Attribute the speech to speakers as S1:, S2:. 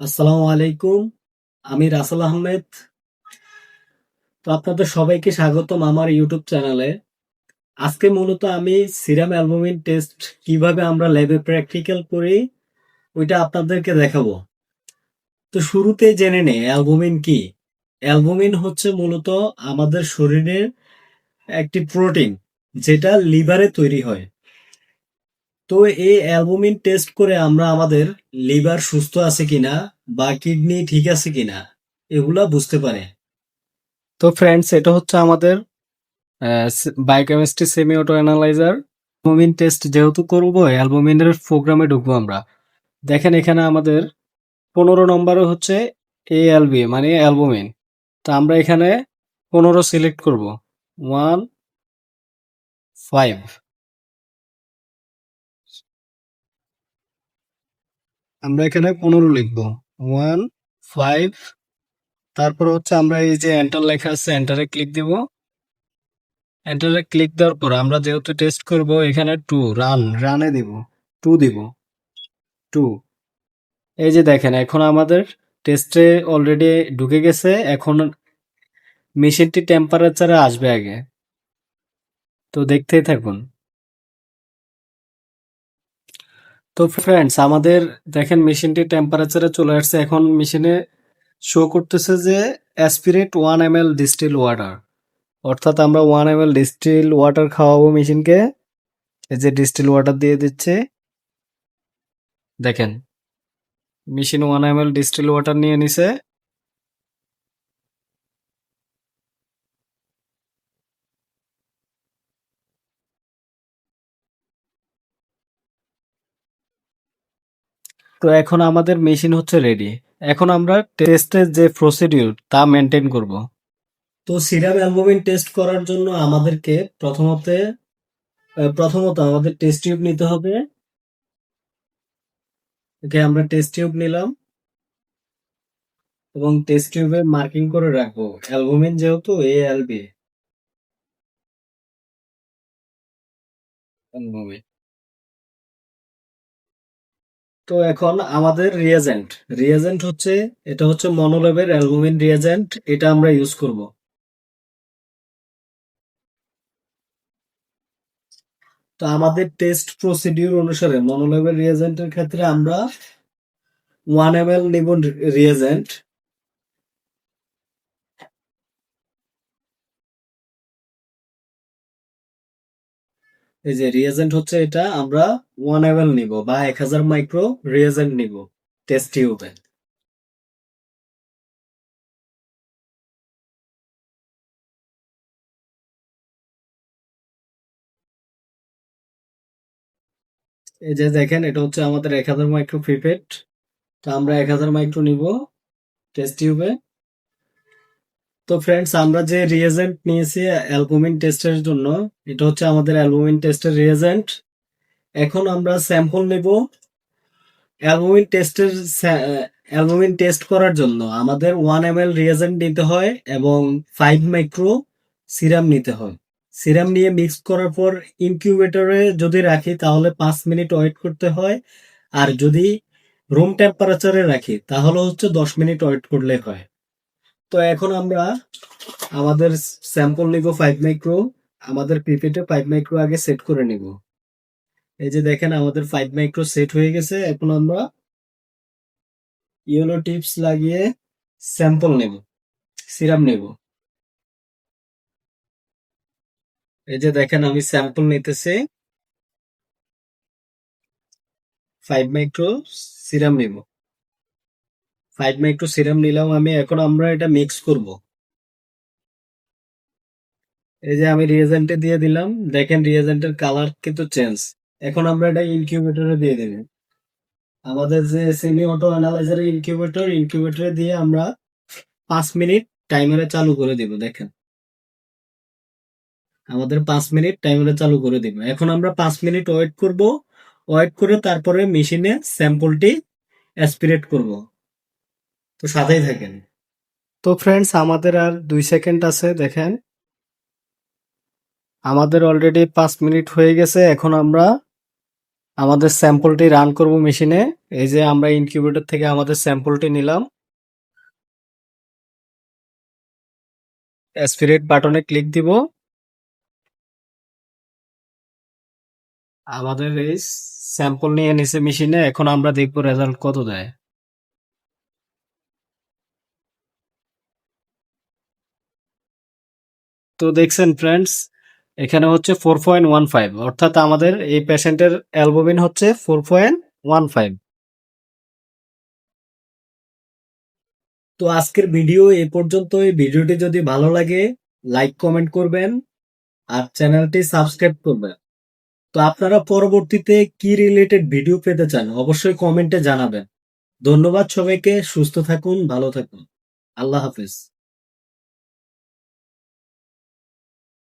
S1: আসসালামু আলাইকুম, আমি রাসেল আহমেদ। তো আপনাদের সবাইকে স্বাগতম আমার ইউটিউব চ্যানেলে। আজকে মূলত আমি সিরাম অ্যালবুমিন টেস্ট কীভাবে আমরা ল্যাবে প্র্যাকটিক্যাল করি, ওইটা আপনাদেরকে দেখাবো। তো শুরুতে জেনে নেই, অ্যালবুমিন কি? অ্যালবুমিন হচ্ছে মূলত আমাদের শরীরের একটি প্রোটিন, যেটা লিভারে তৈরি হয়। তো এই অ্যালবুমিন টেস্ট করে আমরা আমাদের লিভার সুস্থ আছে কিনা বা কিডনি ঠিক আছে কিনা, এগুলা বুঝতে পারে। তো ফ্রেন্ডস এটা হচ্ছে আমাদের biochemistry semi auto analyser albumin test যেহেতু করব, অ্যালবুমিনের প্রোগ্রামে ঢুকবো আমরা। দেখেন এখানে আমাদের পনেরো নম্বরে হচ্ছে এএলবি মানে অ্যালবুমিন। তো আমরা এখানে পনেরো সিলেক্ট করব। ওয়ান ফাইভ আমরা এখানে পনেরো লিখব। ওয়ান ফাইভ তারপর হচ্ছে আমরা এই যে এন্টার লেখা আছে এন্টারে ক্লিক দিব। এন্টারে ক্লিক দেওয়ার পর আমরা যেহেতু টেস্ট করব, এখানে টু রান রানে দিব। টু দিব। টু এই যে দেখেন, এখন আমাদের টেস্টে অলরেডি ঢুকে গেছে, এখন মেশিনটি টেম্পারেচারে আসবে আগে। তো দেখতেই থাকুন। তো ফ্রেন্ডস আমাদের দেখেন মেশিনটি টেম্পারেচারে চলে আসছে। এখন মেশিনে শো করতেছে যে aspirate one M L distil water অর্থাৎ আমরা one M L distil water খাওয়াবো মেশিনকে। এই যে ডিস্টিল ওয়াটার দিয়ে দিচ্ছে। দেখেন machine one M L distil water নিয়ে নিছে। তো এখন আমাদের মেশিন হচ্ছে রেডি এখন আমরা টেস্টের যে প্রসিডিউর তা মেনটেন করব। তো সিরাম অ্যালবুমিন টেস্ট করার জন্য আমাদেরকে প্রথমত প্রথমত আমাদের টেস্ট টিউব নিতে হবে। ওকে আমরা টেস্ট টিউব নিলাম এবং টেস্ট টিউবে মার্কিং করে রাখব। অ্যালবুমিন যেহেতু এ এল বি অ্যালবুমিন তো এখন আমাদের রিয়েজেন্ট রিয়াজেন্ট হচ্ছে, এটা হচ্ছে মনোলেবের অ্যালবুমিন রিয়েজেন্ট এটা আমরা ইউজ করব। তো আমাদের টেস্ট প্রসিডিউর অনুসারে মনোলেবের রিয়েজেন্টের ক্ষেত্রে আমরা ওয়ান এম এল নিব রিয়েজেন্ট এই যে রিয়েজেন্ট হচ্ছে এটা, আমরা ওয়ান এম এল নিব বা এক হাজার মাইক্রো রিয়েজেন্ট নিব টেস্ট টিউবে এই যে দেখেন, এটা হচ্ছে আমাদের এক হাজার মাইক্রো পিপেট তো আমরা এক হাজার মাইক্রো নিব টেস্ট টিউবে তো ফ্রেন্ডস আমরা যে রিয়েজেন্ট নিয়েছি অ্যালবুমিন টেস্টের জন্য, এটা হচ্ছে আমাদের অ্যালবুমিন টেস্টের রিয়েজেন্ট এখন আমরা স্যাম্পল নেব অ্যালবুমিন টেস্টের অ্যালবুমিন টেস্ট করার জন্য। আমাদের ওয়ান এম এল রিয়েজেন্ট নিতে হয় এবং ফাইভ মাইক্রো সিরাম নিতে হয়। সিরাম নিয়ে মিক্স করার পর ইনকিউবেটরে যদি রাখি, তাহলে পাঁচ মিনিট ওয়েট করতে হয়। আর যদি রুম টেম্পারেচারে রাখি, তাহলে হচ্ছে দশ মিনিট ওয়েট করলে হয়। তো এখন আমরা আমাদের স্যাম্পল নিব ফাইভ মাইক্রো আমাদের পিপিতে ফাইভ মাইক্রো আগে সেট করে নিব। এই যে দেখেন আমাদের ফাইভ মাইক্রো সেট হয়ে গেছে, এখন আমরা ইয়েলো টিপস লাগিয়ে স্যাম্পল নেব সিরাম নেব। এই যে দেখেন আমি স্যাম্পল নিতেছি ফাইভ মাইক্রো সিরাম নেব। ফাইভ মাইক্রো সিরাম নিলাম আমি, এখন আমরা এটা মিক্স করব। এই যে আমি রিয়েজেন্টে দিয়ে দিলাম, দেখেন রিয়েজেন্টের কালার কিন্তু চেঞ্জ এখন আমরা এটা ইনকিউবেটরে দিয়ে দেব। আমাদের যে সেমি অটো অ্যানালাইজার ইনকিউবেটর ইনকিউবেটরে দিয়ে আমরা পাঁচ মিনিট টাইমারে চালু করে দিব, দেখেন। আমাদের পাঁচ মিনিট টাইমারে চালু করে দিব। এখন আমরা পাঁচ মিনিট ওয়েট করব। ওয়েট করে তারপরে মেশিনে স্যাম্পলটি অ্যাসপিরেট করব। তো সাথেই থাকেন। তো ফ্রেন্ডস আমাদের আর দুই সেকেন্ড আছে, দেখেন। আমাদের অলরেডি পাঁচ মিনিট হয়ে গেছে, এখন আমরা আমাদের স্যাম্পলটি রান করব মেশিনে এই যে আমরা ইনকিউবেটর থেকে আমাদের স্যাম্পলটি নিলাম। অ্যাসপিরেট বাটনে ক্লিক দিব। আমাদের এই স্যাম্পল নিয়ে নিছে মেশিনে এখন আমরা দেখব রেজাল্ট কত দেয়। তো দেখছেন ফ্রেন্ডস এখানে হচ্ছে ফোর পয়েন্ট ওয়ান ফাইভ অর্থাৎ আমাদের এই পেশেন্টের অ্যালবুমিন হচ্ছে ফোর পয়েন্ট ওয়ান ফাইভ তো আজকের ভিডিও এ পর্যন্ত এই ভিডিওটি যদি ভালো লাগে লাইক কমেন্ট করবেন আর চ্যানেলটি সাবস্ক্রাইব করবেন। তো আপনারা পরবর্তীতে কি রিলেটেড ভিডিও পেতে চান, অবশ্যই কমেন্টে জানাবেন। ধন্যবাদ সবাইকে, সুস্থ থাকুন, ভালো থাকুন। আল্লাহ হাফেজ।